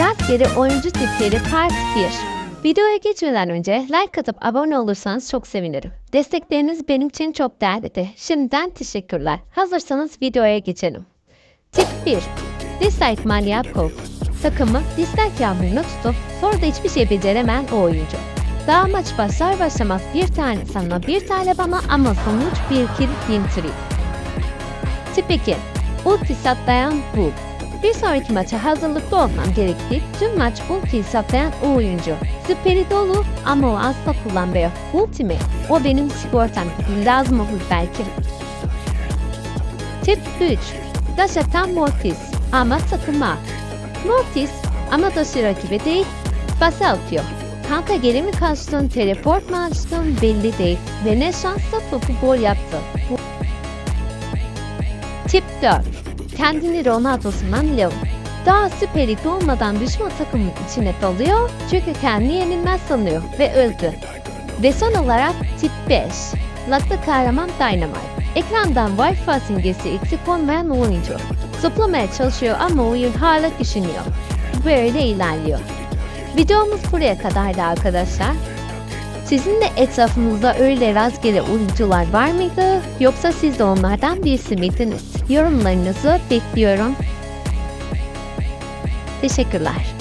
Rastgele oyuncu tipleri part 1. Videoya geçmeden önce like atıp abone olursanız çok sevinirim. Destekleriniz benim için çok değerli. Şimdiden teşekkürler. Hazırsanız videoya geçelim. Tip 1. Dislike Malyapkov. Takımı dislike yağmuruna tutup sonra da hiçbir şey beceremeyen o oyuncu. Daha maç başlar başlamaz bir tane sana bir tane bana ama sonuç bir win streak. Tip 2. Ulti saplayan bu. Bir sonraki maça hazırlıklı olmam gerektiği tüm maç ultiyi saplayan o oyuncu. Süperi dolu ama o asla kullanmıyor. Ulti mi? O benim sigortam. Lazım olur belki. Tip 3. Daş atan Mortis ama takıma. Mortis ama daşı rakibi değil, bası atıyor. Kanka geri mi kaçtın, teleport mu açtın belli değil ve ne şansla topu gol yaptı. Tip 4. Kendini Ronaldo'sundan Leo. Daha süper Lig olmadan düşman takımın içine dalıyor çünkü kendini yenilmez sanıyor ve öldü. Ve son olarak tip 5. Lakta kahraman Dynamite. Ekrandan Wi-Fi simgesi eksik olmayan oyuncu. Zıplamaya çalışıyor ama oyun hala düşünüyor. Böyle ilerliyor. Videomuz buraya kadardı arkadaşlar. Sizin de etrafınızda öyle rastgele oyuncular var mıydı? Yoksa siz de onlardan birisi miydiniz? Yorumlarınızı bekliyorum. Teşekkürler.